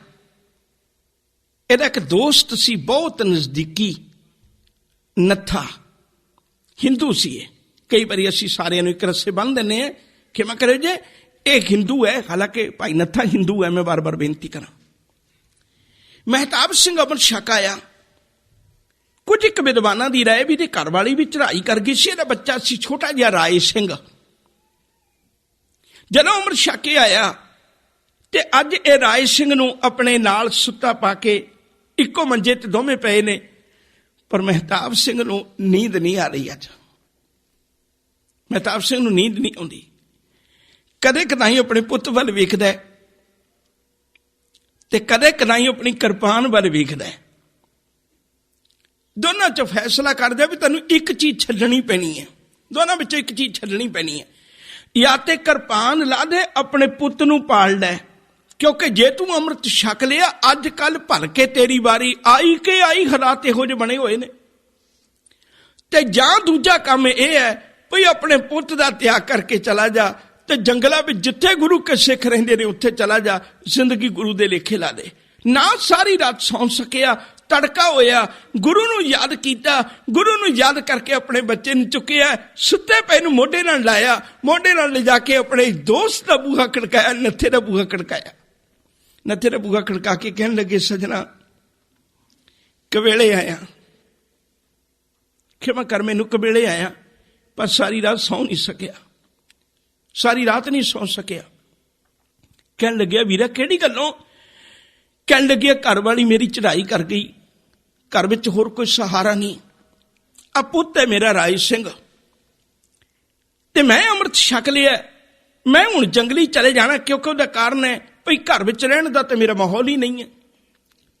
ਇਹਦਾ ਇੱਕ ਦੋਸਤ ਸੀ, ਬਹੁਤ ਨਜ਼ਦੀਕੀ ਨੱਥਾ। ਹਿੰਦੂ ਸੀ ਇਹ। ਕਈ ਵਾਰੀ ਅਸੀਂ ਸਾਰਿਆਂ ਨੂੰ ਇੱਕ ਰਸੇ ਬੰਨ ਦਿੰਨੇ ਆ ਕਿ ਮੈਂ ਕਰੇ ਜੇ ਇਹ ਹਿੰਦੂ ਹੈ, ਹਾਲਾਂਕਿ ਭਾਈ ਨੱਥਾ ਹਿੰਦੂ ਹੈ, ਮੈਂ ਬਾਰ-ਬਾਰ ਬੇਨਤੀ ਕਰਾਂ। ਮਹਿਤਾਬ ਸਿੰਘ ਅਮਰ ਛਕ ਆਇਆ ਕੁਝ ਇੱਕ ਵਿਦਵਾਨਾਂ ਦੀ ਰਾਏ ਵੀ ਤੇ ਘਰ ਵਾਲੀ ਵੀ ਚੜਾਈ ਕਰ ਗਈ ਸੀ। ਇਹਦਾ ਬੱਚਾ ਸੀ ਛੋਟਾ ਜਿਹਾ ਰਾਏ ਸਿੰਘ। ਜਦੋਂ ਉਮਰ ਛਕੇ ਆਇਆ ਤੇ ਅੱਜ ਇਹ ਰਾਏ ਸਿੰਘ ਨੂੰ ਆਪਣੇ ਨਾਲ ਸੁੱਤਾ ਪਾ ਕੇ ਇੱਕੋ ਮੰਜੇ ਤੇ ਦੋਵੇਂ ਪਏ ਨੇ, ਪਰ ਮਹਿਤਾਬ ਸਿੰਘ ਨੂੰ ਨੀਂਦ ਨਹੀਂ ਆ ਰਹੀ ਅੱਜ। ਮਹਿਤਾਬ ਸਿੰਘ ਨੂੰ ਨੀਂਦ ਨਹੀਂ ਆਉਂਦੀ। ਕਦੇ ਕਦਾਈ ਆਪਣੇ ਪੁੱਤ ਵੱਲ ਵੇਖਦਾ ਤੇ ਕਦੇ ਕਦਾਈ ਆਪਣੀ ਕਿਰਪਾਨ ਵੱਲ ਵੇਖਦਾ ਦੋਨਾਂ 'ਚ ਫੈਸਲਾ ਕਰਦੇ ਵੀ ਤੈਨੂੰ ਇੱਕ ਚੀਜ਼ ਛੱਡਣੀ ਪੈਣੀ ਹੈ। ਦੋਨਾਂ ਵਿੱਚੋਂ ਇੱਕ ਚੀਜ਼ ਛੱਡਣੀ ਪੈਣੀ ਹੈ। ਜਾਂ ਤੇ ਕਿਰਪਾਨ ਲਾ ਦੇ, ਆਪਣੇ ਪੁੱਤ ਨੂੰ ਪਾਲ ਲੈ। ਕਿਉਂਕਿ ਜੇ ਤੂੰ ਅੰਮ੍ਰਿਤ ਛਕ ਲਿਆ, ਅੱਜ ਕੱਲ ਭਲ ਕੇ ਤੇਰੀ ਵਾਰੀ ਆਈ ਕਿ ਆਈ, ਹਾਲਾਤ ਇਹੋ ਜਿਹੇ ਬਣੇ ਹੋਏ ਨੇ। ਤੇ ਜਾਂ ਦੂਜਾ ਕੰਮ ਇਹ ਹੈ, ਭਈ ਆਪਣੇ ਪੁੱਤ ਦਾ ਤਿਆਗ ਕਰਕੇ ਚਲਾ ਜਾ ਤੇ ਜੰਗਲਾਂ ਵਿੱਚ ਜਿੱਥੇ ਗੁਰੂ ਕੇ ਸਿੱਖ ਰਹਿੰਦੇ ਨੇ, ਉੱਥੇ ਚਲਾ ਜਾ, ਜ਼ਿੰਦਗੀ ਗੁਰੂ ਦੇ ਲੇਖੇ ਲਾ ਦੇ। ਨਾ ਸਾਰੀ ਰਾਤ ਸੌਂ ਸਕਿਆ, ਤੜਕਾ ਹੋਇਆ, ਗੁਰੂ ਨੂੰ ਯਾਦ ਕੀਤਾ, ਗੁਰੂ ਨੂੰ ਯਾਦ ਕਰਕੇ ਆਪਣੇ ਬੱਚੇ ਨੂੰ ਚੁੱਕਿਆ, ਸੁੱਤੇ ਪਏ ਨੂੰ ਮੋਢੇ ਨਾਲ ਲਾਇਆ, ਮੋਢੇ ਨਾਲ ਲਿਜਾ ਕੇ ਆਪਣੇ ਦੋਸਤ ਦਾ ਬੂਹਾ ਖੜਕਾਇਆ, ਨੱਥੇ ਦਾ ਬੂਹਾ ਖੜਕਾਇਆ। ਨੱਥੇ ਦਾ ਬੂਹਾ ਖੜਕਾ ਕੇ ਕਹਿਣ ਲੱਗੇ, ਸਜਣਾ, ਕਵੇਲੇ ਆਇਆ। ਖਿਮਾ ਕਰ, ਮੈਨੂੰ ਕਵੇਲੇ ਆਇਆ, ਪਰ ਸਾਰੀ ਰਾਤ ਸੌਂ ਨਹੀਂ ਸਕਿਆ। ਸਾਰੀ ਰਾਤ ਨਹੀਂ ਸੌਂ ਸਕਿਆ। ਕਹਿਣ ਲੱਗਿਆ, ਵੀਰਾ, ਕਿਹੜੀ ਗੱਲੋਂ ਕਹਿਣ ਲੱਗਿਆ ਘਰ ਵਾਲੀ ਮੇਰੀ ਚੜਾਈ ਕਰ ਗਈ। ਘਰ ਵਿੱਚ ਹੋਰ ਕੋਈ ਸਹਾਰਾ ਨਹੀਂ। ਆ ਪੁੱਤ ਹੈ ਮੇਰਾ ਰਾਜ ਸਿੰਘ। ਤੇ ਮੈਂ ਅੰਮ੍ਰਿਤ ਛਕ ਲਿਆ। ਮੈਂ ਹੁਣ ਜੰਗਲੀ ਚਲੇ ਜਾਣਾ ਕਿਉਂਕਿ ਉਹਦਾ ਕਾਰਨ ਹੈ ਭਈ ਘਰ ਵਿੱਚ ਰਹਿਣ ਦਾ ਤੇ ਮੇਰਾ ਮਾਹੌਲ ਹੀ ਨਹੀਂ ਹੈ।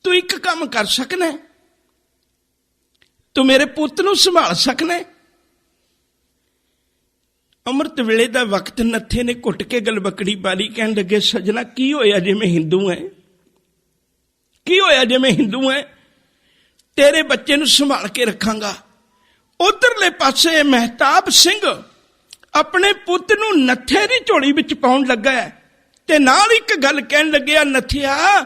ਤੂੰ ਇੱਕ ਕੰਮ ਕਰ ਸਕਣਾ ਤੂੰ ਮੇਰੇ ਪੁੱਤ ਨੂੰ ਸੰਭਾਲ ਸਕਣਾ ਅੰਮ੍ਰਿਤ ਵੇਲੇ ਦਾ ਵਕਤ ਨੱਥੇ ਨੇ ਘੁੱਟ ਕੇ ਗਲਬਕੜੀ ਪਾਲੀ ਕਹਿਣ ਲੱਗੇ, ਸਜਣਾ, ਕੀ ਹੋਇਆ ਜੇ ਮੈਂ ਹਿੰਦੂ ਐ ਕੀ ਹੋਇਆ ਜੇ ਮੈਂ ਹਿੰਦੂ ਐ ਤੇਰੇ ਬੱਚੇ ਨੂੰ ਸੰਭਾਲ ਕੇ ਰੱਖਾਂਗਾ। ਉਧਰਲੇ ਪਾਸੇ ਮਹਿਤਾਬ ਸਿੰਘ ਆਪਣੇ ਪੁੱਤ ਨੂੰ ਨੱਥੇ ਦੀ ਝੋਲੀ ਵਿੱਚ ਪਾਉਣ ਲੱਗਾ ਤੇ ਨਾਲ ਇੱਕ ਗੱਲ ਕਹਿਣ ਲੱਗਿਆ, ਨਥਿਆ,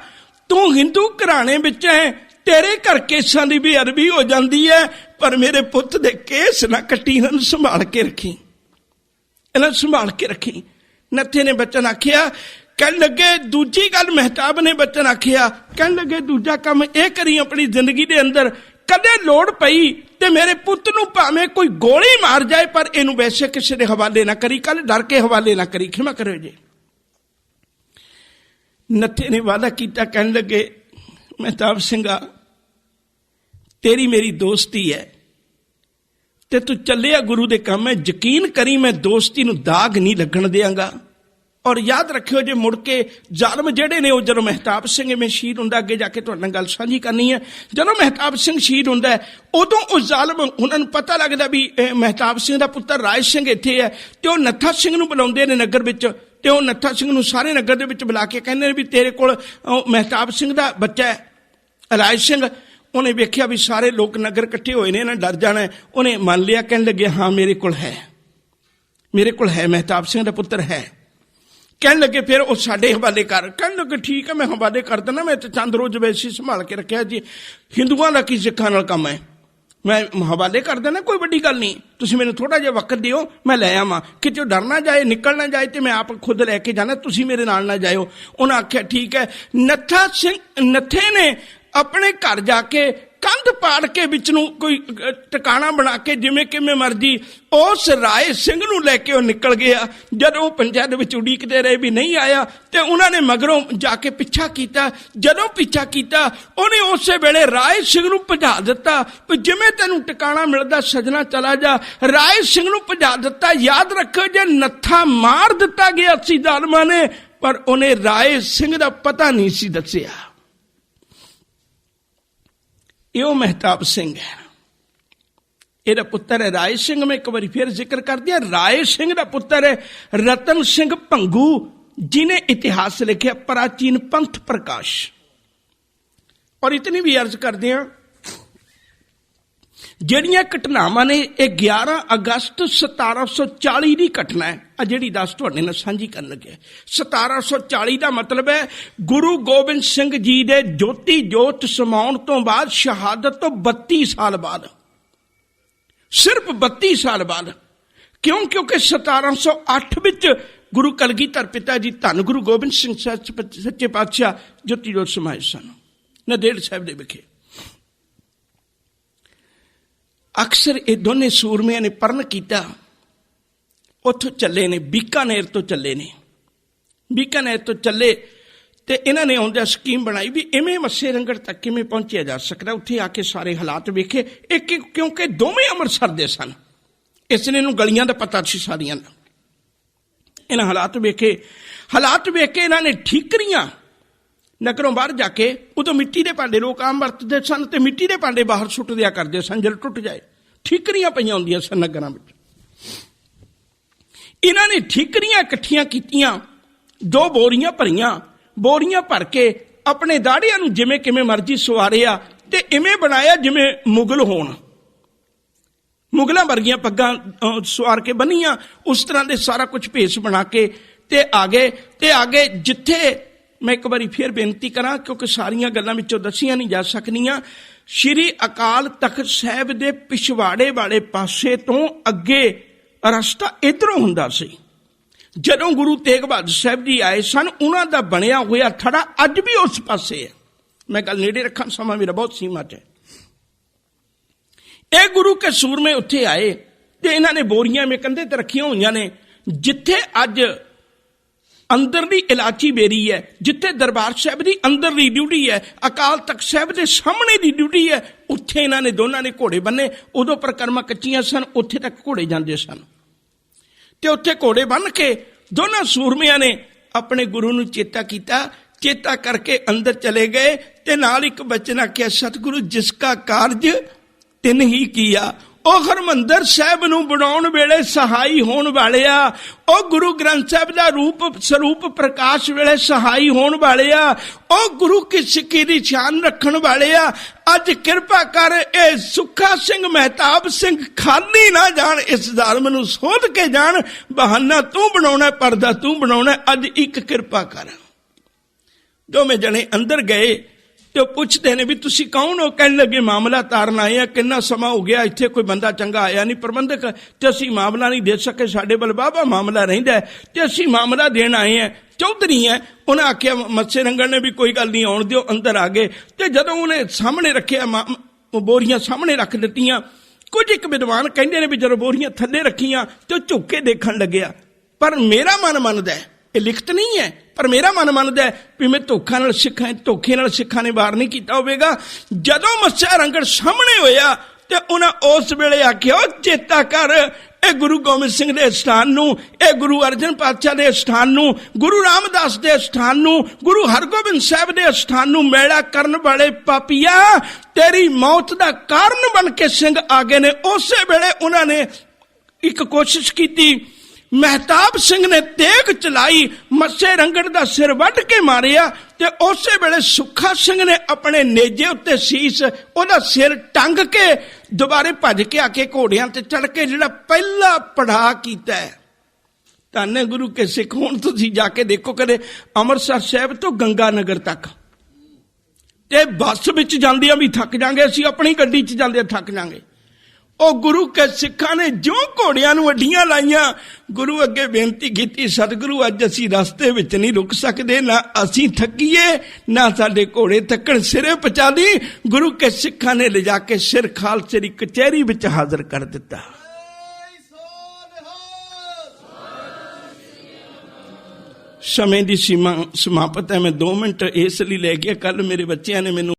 ਤੂੰ ਹਿੰਦੂ ਘਰਾਣੇ ਵਿੱਚ ਹੈ, ਤੇਰੇ ਘਰ ਕੇਸਾਂ ਦੀ ਵੀ ਅਰਬੀ ਹੋ ਜਾਂਦੀ ਹੈ, ਪਰ ਮੇਰੇ ਪੁੱਤ ਦੇ ਕੇਸ ਨਾ ਕੱਟੀ ਹਨ ਸੰਭਾਲ ਕੇ ਰੱਖੀ। ਇਹਨਾਂ ਨੂੰ ਸੰਭਾਲ ਕੇ ਰੱਖੀ। ਨੱਥੇ ਨੇ ਬਚਨ ਆਖਿਆ ਕਹਿਣ ਲੱਗੇ, ਦੂਜੀ ਗੱਲ ਮਹਿਤਾਬ ਨੇ ਬਚਨ ਆਖਿਆ, ਕਹਿਣ ਲੱਗੇ, ਦੂਜਾ ਕੰਮ ਇਹ ਕਰੀ ਆਪਣੀ ਜ਼ਿੰਦਗੀ ਦੇ ਅੰਦਰ, ਕਦੇ ਲੋੜ ਪਈ ਤੇ ਮੇਰੇ ਪੁੱਤ ਨੂੰ ਭਾਵੇਂ ਕੋਈ ਗੋਲੀ ਮਾਰ ਜਾਏ, ਪਰ ਇਹਨੂੰ ਵੈਸੇ ਕਿਸੇ ਦੇ ਹਵਾਲੇ ਨਾ ਕਰੀ ਕੱਲ ਡਰ ਕੇ ਹਵਾਲੇ ਨਾ ਕਰੀ, ਖਿਮਾ ਕਰਿਓ ਜੀ। ਨੱਥੇ ਨੇ ਵਾਦਾ ਕੀਤਾ, ਕਹਿਣ ਲੱਗੇ, ਮਹਿਤਾਬ ਸਿੰਘਾ, ਤੇਰੀ ਮੇਰੀ ਦੋਸਤੀ ਹੈ ਤੇ ਤੂੰ ਚੱਲਿਆ ਗੁਰੂ ਦੇ ਕੰਮ ਹੈ, ਯਕੀਨ ਕਰੀ ਮੈਂ ਦੋਸਤੀ ਨੂੰ ਦਾਗ ਨਹੀਂ ਲੱਗਣ ਦਿਆਂਗਾ। ਔਰ ਯਾਦ ਰੱਖਿਓ ਜੇ ਮੁੜ ਕੇ ਜ਼ਾਲਮ ਜਿਹੜੇ ਨੇ ਉਹ ਜਦੋਂ ਮਹਿਤਾਬ ਸਿੰਘ ਮੈਂ ਸ਼ਹੀਦ ਹੁੰਦਾ, ਅੱਗੇ ਜਾ ਕੇ ਤੁਹਾਡੇ ਨਾਲ ਗੱਲ ਸਾਂਝੀ ਕਰਨੀ ਹੈ। ਜਦੋਂ ਮਹਿਤਾਬ ਸਿੰਘ ਸ਼ਹੀਦ ਹੁੰਦਾ ਉਦੋਂ ਉਹ ਜ਼ਾਲਮ, ਉਹਨਾਂ ਨੂੰ ਪਤਾ ਲੱਗਦਾ ਵੀ ਇਹ ਮਹਿਤਾਬ ਸਿੰਘ ਦਾ ਪੁੱਤਰ ਰਾਜ ਸਿੰਘ ਇੱਥੇ ਹੈ ਤੇ ਉਹ ਨੱਥਾ ਸਿੰਘ ਨੂੰ ਬੁਲਾਉਂਦੇ ਨੇ ਨਗਰ ਵਿੱਚ ਤੇ ਉਹ ਨੱਥਾ ਸਿੰਘ ਨੂੰ ਸਾਰੇ ਨਗਰ ਦੇ ਵਿੱਚ ਬੁਲਾ ਕੇ ਕਹਿੰਦੇ ਨੇ ਵੀ ਤੇਰੇ ਕੋਲ ਉਹ ਮਹਿਤਾਬ ਸਿੰਘ ਦਾ ਬੱਚਾ ਹੈ, ਰਾਜ ਸਿੰਘ। ਉਹਨੇ ਵੇਖਿਆ ਵੀ ਸਾਰੇ ਲੋਕ ਨਗਰ ਇਕੱਠੇ ਹੋਏ ਨੇ, ਇਹਨਾਂ ਡਰ ਜਾਣਾ ਉਹਨੇ ਮੰਨ ਲਿਆ, ਕਹਿਣ ਲੱਗਿਆ ਹਾਂ, ਮੇਰੇ ਕੋਲ ਹੈ। ਮੇਰੇ ਕੋਲ ਹੈ, ਮਹਿਤਾਬ ਸਿੰਘ ਦਾ ਪੁੱਤਰ ਹੈ। ਕਹਿਣ ਲੱਗੇ, ਫਿਰ ਉਹ ਸਾਡੇ ਹਵਾਲੇ ਕਰ। ਕਹਿਣ ਲੱਗੇ, ਠੀਕ ਹੈ, ਮੈਂ ਹਵਾਲੇ ਕਰ ਦਿੰਦਾ, ਮੈਂ ਤੇ ਚੰਦ ਰੋਜ਼ ਵੈਸੀ ਸੰਭਾਲ ਕੇ ਰੱਖਿਆ ਜੀ। ਹਿੰਦੂਆਂ ਦਾ ਕੀ ਸਿੱਖਾਂ ਨਾਲ ਕੰਮ ਹੈ? ਮੈਂ ਹਵਾਲੇ ਕਰ ਦਿੰਦਾ, ਕੋਈ ਵੱਡੀ ਗੱਲ ਨਹੀਂ। ਤੁਸੀਂ ਮੈਨੂੰ ਥੋੜਾ ਜਿਹਾ ਵਕਤ ਦਿਓ, ਮੈਂ ਲੈ ਆਵਾਂ। ਕਿਤੇ ਡਰ ਨਾ ਜਾਏ, ਨਿਕਲ ਨਾ ਜਾਏ ਤੇ ਮੈਂ ਆਪ ਖੁਦ ਲੈ ਕੇ ਜਾਣਾ, ਤੁਸੀਂ ਮੇਰੇ ਨਾਲ ਨਾ ਜਾਇਓ। ਉਹਨਾਂ ਆਖਿਆ, ਠੀਕ ਹੈ। ਨੱਥਾ ਸਿੰਘ ਨੱਥੇ ਨੇ ਆਪਣੇ ਘਰ ਜਾ ਕੇ ਕੰਧ ਪਾੜ ਕੇ ਵਿੱਚ ਨੂੰ ਕੋਈ ਟਿਕਾਣਾ ਬਣਾ ਕੇ ਜਿਵੇਂ ਕਿਵੇਂ ਮਰਜ਼ੀ, ਉਸ ਰਾਏ ਸਿੰਘ ਨੂੰ ਲੈ ਕੇ ਉਹ ਨਿਕਲ ਗਿਆ। ਜਦੋਂ ਉਹ ਪੰਚਾਇਤ ਵਿੱਚ ਉਡੀਕਦੇ ਰਹੇ ਵੀ ਨਹੀਂ ਆਇਆ, ਤੇ ਉਹਨਾਂ ਨੇ ਮਗਰੋਂ ਜਾ ਕੇ ਪਿੱਛਾ ਕੀਤਾ। ਜਦੋਂ ਪਿੱਛਾ ਕੀਤਾ, ਉਹਨੇ ਉਸੇ ਵੇਲੇ ਰਾਏ ਸਿੰਘ ਨੂੰ ਭਜਾ ਦਿੱਤਾ ਵੀ ਜਿਵੇਂ ਤੈਨੂੰ ਟਿਕਾਣਾ ਮਿਲਦਾ, ਸਜਣਾ ਚਲਾ ਜਾ। ਰਾਏ ਸਿੰਘ ਨੂੰ ਭਜਾ ਦਿੱਤਾ। ਯਾਦ ਰੱਖੋ ਜੇ ਨੱਥਾ ਮਾਰ ਦਿੱਤਾ ਗਿਆ ਸੀ ਦਾਲਮਾ ਨੇ, ਪਰ ਉਹਨੇ ਰਾਏ ਸਿੰਘ ਦਾ ਪਤਾ ਨਹੀਂ ਸੀ ਦੱਸਿਆ। ਇਹ ਉਹ ਮਹਿਤਾਬ ਸਿੰਘ ਹੈ ਇਹਦਾ ਪੁੱਤਰ ਹੈ ਰਾਏ ਸਿੰਘ ਮੈਂ ਇੱਕ ਵਾਰੀ ਫਿਰ ਜ਼ਿਕਰ ਕਰ ਦਿਆ ਰਾਏ ਸਿੰਘ ਦਾ ਪੁੱਤਰ ਹੈ ਰਤਨ ਸਿੰਘ ਭੰਗੂ ਜਿਨੇ ਇਤਿਹਾਸ ਲਿਖਿਆ ਪ੍ਰਾਚੀਨ ਪੰਥ ਪ੍ਰਕਾਸ਼ ਔਰ ਇਤਨੀ ਵੀ ਅਰਜ਼ ਕਰਦੇ ਹਾਂ ਜਿਹੜੀਆਂ ਘਟਨਾਵਾਂ ਨੇ, ਇਹ 11 ਅਗਸਤ 1740 ਦੀ ਘਟਨਾ ਹੈ। ਆ ਜਿਹੜੀ ਦੱਸ ਤੁਹਾਡੇ ਨਾਲ ਸਾਂਝੀ ਕਰਨ ਲੱਗਿਆ 1740 ਦਾ ਮਤਲਬ ਹੈ, ਗੁਰੂ ਗੋਬਿੰਦ ਸਿੰਘ ਜੀ ਦੇ ਜੋਤੀ ਜੋਤ ਸਮਾਉਣ ਤੋਂ ਬਾਅਦ ਸ਼ਹਾਦਤ ਤੋਂ 32 ਸਾਲ ਬਾਅਦ। ਸਿਰਫ 32 ਸਾਲ ਬਾਅਦ। ਕਿਉਂ? ਕਿਉਂਕਿ 1708 ਵਿੱਚ ਗੁਰੂ ਕਲਗੀਧਰ ਪਿਤਾ ਜੀ ਧੰਨ ਗੁਰੂ ਗੋਬਿੰਦ ਸਿੰਘ ਸੱਚ- ਸੱਚੇ ਪਾਤਸ਼ਾਹ ਜੋਤੀ ਜੋਤ ਸਮਾਏ ਸਨ। ਨਦੇੜ ਸਾਹਿਬ ਦੇ ਵਿਖੇ। ਅਕਸਰ ਇਹ ਦੋਨੇ ਸੂਰਮਿਆਂ ਨੇ ਪਰਨ ਕੀਤਾ। ਉੱਥੋਂ ਚੱਲੇ ਨੇ, ਬੀਕਾਨੇਰ ਤੋਂ ਚੱਲੇ ਨੇ। ਬੀਕਾਨੇਰ ਤੋਂ ਚੱਲੇ ਤੇ ਇਹਨਾਂ ਨੇ ਆਉਂਦਿਆਂ ਸਕੀਮ ਬਣਾਈ ਵੀ ਇਵੇਂ ਮੱਸੇ ਰੰਗੜ ਤੱਕ ਕਿਵੇਂ ਪਹੁੰਚਿਆ ਜਾ ਸਕਦਾ। ਉੱਥੇ ਆ ਕੇ ਸਾਰੇ ਹਾਲਾਤ ਵੇਖੇ। ਇੱਕ ਇੱਕ ਕਿਉਂਕਿ ਦੋਵੇਂ ਅੰਮ੍ਰਿਤਸਰ ਦੇ ਸਨ। ਇਸ ਨੇ ਨੂੰ ਗਲੀਆਂ ਦਾ ਪਤਾ ਸੀ ਸਾਰੀਆਂ ਦਾ। ਇਹਨਾਂ ਹਾਲਾਤ ਵੇਖੇ। ਹਾਲਾਤ ਵੇਖ ਕੇ ਇਹਨਾਂ ਨੇ ਠੀਕਰੀਆਂ ਨਗਰੋਂ ਬਾਹਰ ਜਾ ਕੇ ਉਦੋਂ ਮਿੱਟੀ ਦੇ ਭਾਂਡੇ ਲੋਕ ਆਮ ਵਰਤਦੇ ਸਨ ਤੇ ਮਿੱਟੀ ਦੇ ਭਾਂਡੇ ਬਾਹਰ ਸੁੱਟ ਦਿਆ ਕਰਦੇ ਸਨ, ਜਲ ਟੁੱਟ ਜਾਏ। ਠੀਕਰੀਆਂ ਪਈਆਂ ਹੁੰਦੀਆਂ ਸਨ ਨਗਰਾਂ ਵਿੱਚ। ਇਹਨਾਂ ਨੇ ਠੀਕਰੀਆਂ ਇਕੱਠੀਆਂ ਕੀਤੀਆਂ, ਦੋ ਬੋਰੀਆਂ ਭਰੀਆਂ, ਬੋਰੀਆਂ ਭਰ ਕੇ ਆਪਣੇ ਦਾੜੀਆਂ ਨੂੰ ਜਿਵੇਂ ਕਿਵੇਂ ਮਰਜ਼ੀ ਸਵਾਰਿਆ ਤੇ ਇਵੇਂ ਬਣਾਇਆ ਜਿਵੇਂ ਮੁਗਲ ਹੋਣ। ਮੁਗਲਾਂ ਵਰਗੀਆਂ ਪੱਗਾਂ ਸਵਾਰ ਕੇ ਬੰਨੀਆਂ, ਉਸ ਤਰ੍ਹਾਂ ਦੇ ਸਾਰਾ ਕੁਝ ਭੇਸ ਬਣਾ ਕੇ ਤੇ ਆਗੇ ਤੇ ਆਗੇ ਜਿੱਥੇ ਮੈਂ ਇੱਕ ਵਾਰੀ ਫੇਰ ਬੇਨਤੀ ਕਰਾਂ, ਕਿਉਂਕਿ ਸਾਰੀਆਂ ਗੱਲਾਂ ਵਿੱਚੋਂ ਦੱਸੀਆਂ ਨਹੀਂ ਜਾ ਸਕਣੀਆਂ ਸ਼੍ਰੀ ਅਕਾਲ ਤਖਤ ਸਾਹਿਬ ਦੇ ਪਿਛਵਾੜੇ ਵਾਲੇ ਪਾਸੇ ਤੋਂ ਅੱਗੇ ਰਸਤਾ ਇਧਰੋਂ ਹੁੰਦਾ ਸੀ। ਜਦੋਂ ਗੁਰੂ ਤੇਗ ਬਹਾਦਰ ਸਾਹਿਬ ਜੀ ਆਏ ਸਨ, ਉਹਨਾਂ ਦਾ ਬਣਿਆ ਹੋਇਆ ਥੜਾ ਅੱਜ ਵੀ ਉਸ ਪਾਸੇ ਹੈ। ਮੈਂ ਗੱਲ ਨੇੜੇ ਰੱਖਾਂ, ਸਮਾਂ ਮੇਰਾ ਬਹੁਤ ਸੀਮਤ ਹੈ। ਇਹ ਗੁਰੂ ਕੇ ਸੂਰਮੇ ਉੱਥੇ ਆਏ ਤੇ ਇਹਨਾਂ ਨੇ ਬੋਰੀਆਂ ਮੇ ਕੰਧੇ ਤੇ ਰੱਖੀਆਂ ਹੋਈਆਂ ਨੇ, ਜਿੱਥੇ ਅੱਜ ਅੰਦਰਲੀ ਇਲਾਚੀ ਬੇਰੀ ਹੈ, ਜਿੱਥੇ ਦਰਬਾਰ ਸਾਹਿਬ ਦੀ ਅੰਦਰਲੀ ਡਿਊਟੀ ਹੈ, ਅਕਾਲ ਤਖਤ ਸਾਹਿਬ ਦੇ ਸਾਹਮਣੇ ਦੀ ਡਿਊਟੀ ਹੈ, ਉੱਥੇ ਇਹਨਾਂ ਨੇ ਦੋਨਾਂ ਨੇ ਘੋੜੇ ਬੰਨੇ, ਉਦੋਂ ਪ੍ਰਕਰਮਾਂ ਕੱਚੀਆਂ ਸਨ, ਉੱਥੇ ਤੱਕ ਘੋੜੇ ਜਾਂਦੇ ਸਨ। ਤੇ ਉੱਥੇ ਘੋੜੇ ਬੰਨ ਕੇ ਦੋਨਾਂ ਸੂਰਮਿਆਂ ਨੇ ਆਪਣੇ ਗੁਰੂ ਨੂੰ ਚੇਤਾ ਕੀਤਾ, ਚੇਤਾ ਕਰਕੇ ਅੰਦਰ ਚਲੇ ਗਏ ਤੇ ਨਾਲ ਇੱਕ ਬਚਨ ਆਖਿਆ, ਸਤਿਗੁਰੂ, ਜਿਸ ਕਾ ਕਾਰਜ ਤਿਨ ਹੀ ਕੀਆ ਉਹ ਹਰਮੰਦਰ ਸਾਹਿਬ ਨੂੰ ਬਣਾਉਣ ਵੇਲੇ ਸਹਾਈ ਹੋਣ ਵਾਲੇ ਆ। ਉਹ ਗੁਰੂ ਗ੍ਰੰਥ ਸਾਹਿਬ ਦਾ ਰੂਪ ਸਰੂਪ ਪ੍ਰਕਾਸ਼ ਵੇਲੇ ਸਹਾਈ ਹੋਣ ਵਾਲੇ ਉਹ ਗੁਰੂ ਕੀ ਸਿੱਖੀ ਦੀ ਸ਼ਾਨ ਰੱਖਣ ਵਾਲੇ ਆ। ਅੱਜ ਕਿਰਪਾ ਕਰ ਇਹ ਸੁੱਖਾ ਸਿੰਘ ਮਹਿਤਾਬ ਸਿੰਘ ਖਾਲੀ ਨਾ ਜਾਣ, ਇਸ ਧਰਮ ਨੂੰ ਸੋਧ ਕੇ ਜਾਣ। ਬਹਾਨਾ ਤੂੰ ਬਣਾਉਣਾ, ਪਰਦਾ ਤੂੰ ਬਣਾਉਣਾ, ਅੱਜ ਇੱਕ ਕਿਰਪਾ ਕਰ। ਜੋ ਮੈਂ ਜਣੇ ਅੰਦਰ ਗਏ। ਤੇ ਉਹ ਪੁੱਛਦੇ ਨੇ ਵੀ ਤੁਸੀਂ ਕੌਣ ਹੋ? ਕਹਿਣ ਲੱਗੇ ਮਾਮਲਾ ਤਾਰਨ ਆਏ ਆ ਕਿੰਨਾ ਸਮਾਂ ਹੋ ਗਿਆ ਇੱਥੇ ਕੋਈ ਬੰਦਾ ਚੰਗਾ ਆਇਆ ਨਹੀਂ। ਪ੍ਰਬੰਧਕ ਤੇ ਅਸੀਂ ਮਾਮਲਾ ਨਹੀਂ ਦੇ ਸਕੇ ਸਾਡੇ ਬਲ ਬਾਬਾ ਮਾਮਲਾ ਰਹਿੰਦਾ ਹੈ, ਤੇ ਅਸੀਂ ਮਾਮਲਾ ਦੇਣ ਆਏ ਆ ਚੌਧਰੀ ਹੈ ਉਹਨਾਂ ਆਖਿਆ ਮੱਸੇ ਰੰਗਣ ਨੇ ਵੀ ਕੋਈ ਗੱਲ ਨਹੀਂ ਆਉਣ ਦਿਓ ਅੰਦਰ ਆ ਗਏ। ਤੇ ਜਦੋਂ ਉਹਨੇ ਸਾਹਮਣੇ ਰੱਖਿਆ ਮਾ- ਬੋਰੀਆਂ ਸਾਹਮਣੇ ਰੱਖ ਦਿੱਤੀਆਂ ਕੁਝ ਇੱਕ ਵਿਦਵਾਨ ਕਹਿੰਦੇ ਨੇ ਵੀ ਜਦੋਂ ਬੋਰੀਆਂ ਥੱਲੇ ਰੱਖੀਆਂ ਤੇ ਉਹ ਝੁੱਕ ਕੇ ਦੇਖਣ ਲੱਗਿਆ। ਪਰ ਮੇਰਾ ਮਨ ਮੰਨਦਾ ਇਹ ਲਿਖਤ ਨਹੀਂ ਹੈ। ਪਰ ਮੇਰਾ ਮਨ ਮੰਨਦਾ ਹੈ ਵੀ ਮੈਂ ਧੋਖਾ ਨਾਲ ਸਿੱਖਾਂ, ਧੋਖੇ ਨਾਲ ਸਿੱਖਾਂ ਨੇ ਵਾਰ ਨਹੀਂ ਕੀਤਾ ਹੋਵੇਗਾ। ਜਦੋਂ ਮੱਸਿਆ ਰੰਗੜ ਸਾਹਮਣੇ ਹੋਇਆ ਤੇ ਉਹਨਾਂ ਉਸ ਵੇਲੇ ਆਖਿਆ ਚੇਤਾ ਕਰ, ਇਹ ਗੁਰੂ ਗੋਬਿੰਦ ਸਿੰਘ ਦੇ ਸਥਾਨ ਨੂੰ, ਇਹ ਗੁਰੂ ਅਰਜਨ ਪਾਤਸ਼ਾਹ ਦੇ ਸਥਾਨ ਨੂੰ, ਗੁਰੂ ਰਾਮਦਾਸ ਦੇ ਸਥਾਨ ਨੂੰ, ਗੁਰੂ ਹਰਗੋਬਿੰਦ ਸਾਹਿਬ ਦੇ ਸਥਾਨ ਨੂੰ ਮੇਲਾ ਕਰਨ ਵਾਲੇ ਪਾਪੀਆ, ਤੇਰੀ ਮੌਤ ਦਾ ਕਾਰਨ ਬਣ ਕੇ ਸਿੰਘ ਆ ਗਏ ਨੇ। ਉਸੇ ਵੇਲੇ ਉਹਨਾਂ ਨੇ ਇੱਕ ਕੋਸ਼ਿਸ਼ ਕੀਤੀ ਮਹਿਤਾਬ ਸਿੰਘ ਨੇ ਤੇਗ ਚਲਾਈ, ਮੱਸੇ ਰੰਗੜ ਦਾ ਸਿਰ ਵੱਢ ਕੇ ਮਾਰਿਆ ਤੇ ਉਸੇ ਵੇਲੇ ਸੁੱਖਾ ਸਿੰਘ ਨੇ ਆਪਣੇ ਨੇਜੇ ਉੱਤੇ ਸੀਸ, ਉਹਦਾ ਸਿਰ ਟੰਗ ਕੇ ਦੁਬਾਰੇ ਭੱਜ ਕੇ ਆ ਕੇ ਘੋੜਿਆਂ ਤੇ ਚੜ ਕੇ ਜਿਹੜਾ ਪਹਿਲਾ ਪੜਾ ਕੀਤਾ ਹੈ। ਧੰਨ ਗੁਰੂ ਕੇ ਸਿੱਖ ਹੁਣ, ਤੁਸੀਂ ਜਾ ਕੇ ਦੇਖੋ ਕਦੇ ਅੰਮ੍ਰਿਤਸਰ ਸਾਹਿਬ ਤੋਂ ਗੰਗਾ ਨਗਰ ਤੱਕ। ਤੇ ਬੱਸ ਵਿੱਚ ਜਾਂਦੇ ਆ ਵੀ ਥੱਕ ਜਾਾਂਗੇ, ਅਸੀਂ ਆਪਣੀ ਗੱਡੀ 'ਚ ਜਾਂਦੇ ਥੱਕ ਜਾਾਂਗੇ। ਉਹ ਗੁਰੂ ਕੇ ਸਿੱਖਾਂ ਨੇ ਜੋ ਘੋੜਿਆਂ ਨੂੰ ਅੱਡੀਆਂ ਲਾਈਆਂ, ਗੁਰੂ ਅੱਗੇ ਬੇਨਤੀ ਕੀਤੀ, ਸਤਿਗੁਰੂ, ਅੱਜ ਅਸੀਂ ਰਸਤੇ ਵਿੱਚ ਨਹੀਂ ਰੁਕ ਸਕਦੇ, ਨਾ ਅਸੀਂ ਥੱਕੀਏ, ਨਾ ਸਾਡੇ ਘੋੜੇ ਥੱਕਣ ਸਿਰੇ ਪਚਾ ਦੀ। ਗੁਰੂ ਕੇ ਸਿੱਖਾਂ ਨੇ ਲਿਜਾ ਕੇ ਸਿਰ ਖਾਲਸੇ ਦੀ ਕਚਹਿਰੀ ਵਿੱਚ ਹਾਜ਼ਰ ਕਰ ਦਿੱਤਾ। ਸਮੇਂ ਦੀ ਸੀਮਾ ਸਮਾਪਤ ਹੈ। ਮੈਂ 2 ਮਿੰਟ ਇਸ ਲਈ ਲੈ ਗਿਆ। ਕੱਲ ਮੇਰੇ ਬੱਚਿਆਂ ਨੇ ਮੈਨੂੰ